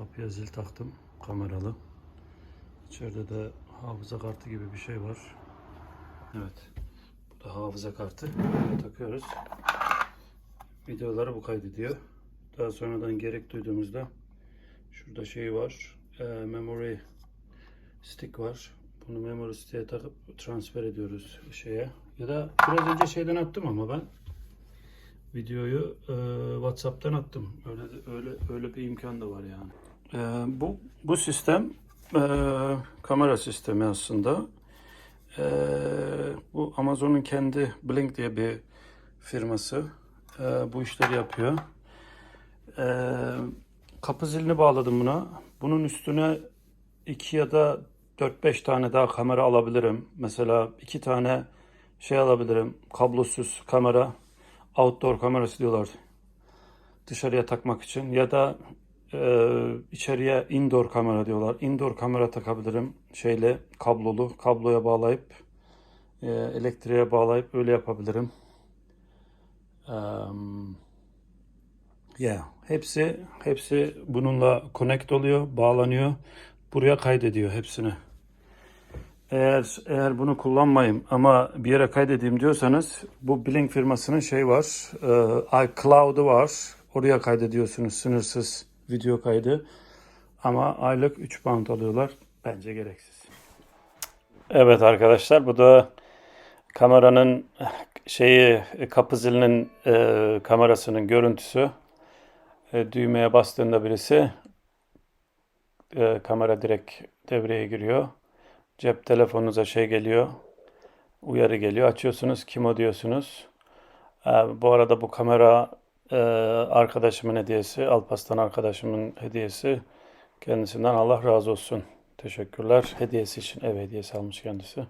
Kapıya zil taktım. Kameralı. İçeride de hafıza kartı gibi bir şey var. Evet. Bu da hafıza kartı. Böyle takıyoruz. Videoları bu kaydediyor. Daha sonradan gerek duyduğumuzda şurada şey var. e, memory stick var. Bunu memory stick'e takıp transfer ediyoruz şeye. Ya da biraz önce şeyden attım ama ben videoyu e, WhatsApp'tan attım. Öyle öyle öyle bir imkan da var yani. E, bu bu sistem e, kamera sistemi aslında. E, bu Amazon'un kendi Blink diye bir firması e, bu işleri yapıyor. E, kapı zilini bağladım buna. Bunun üstüne iki ya da 4-5 tane daha kamera alabilirim. Mesela iki tane şey alabilirim. Kablosuz kamera. Outdoor kamerası diyorlar. Dışarıya takmak için. Ya da e, içeriye indoor kamera diyorlar. Indoor kamera takabilirim. Şeyle kablolu. Kabloya bağlayıp e, elektriğe bağlayıp öyle yapabilirim. Um, ya hepsi hepsi bununla connect oluyor, bağlanıyor. Buraya kaydediyor hepsini. Eğer eğer bunu kullanmayayım ama bir yere kaydedeyim diyorsanız bu Blink firmasının şey var. E, iCloud'u var. Oraya kaydediyorsunuz sınırsız video kaydı. Ama aylık 3 pound alıyorlar. Bence gereksiz. Evet arkadaşlar bu da kameranın şeyi kapı zilinin e, kamerasının görüntüsü. E, düğmeye bastığında birisi e, kamera direkt devreye giriyor. Cep telefonunuza şey geliyor. Uyarı geliyor. Açıyorsunuz. Kim o diyorsunuz. E, bu arada bu kamera e, arkadaşımın hediyesi. Alpaslan arkadaşımın hediyesi. Kendisinden Allah razı olsun. Teşekkürler. Hediyesi için ev hediyesi almış kendisi.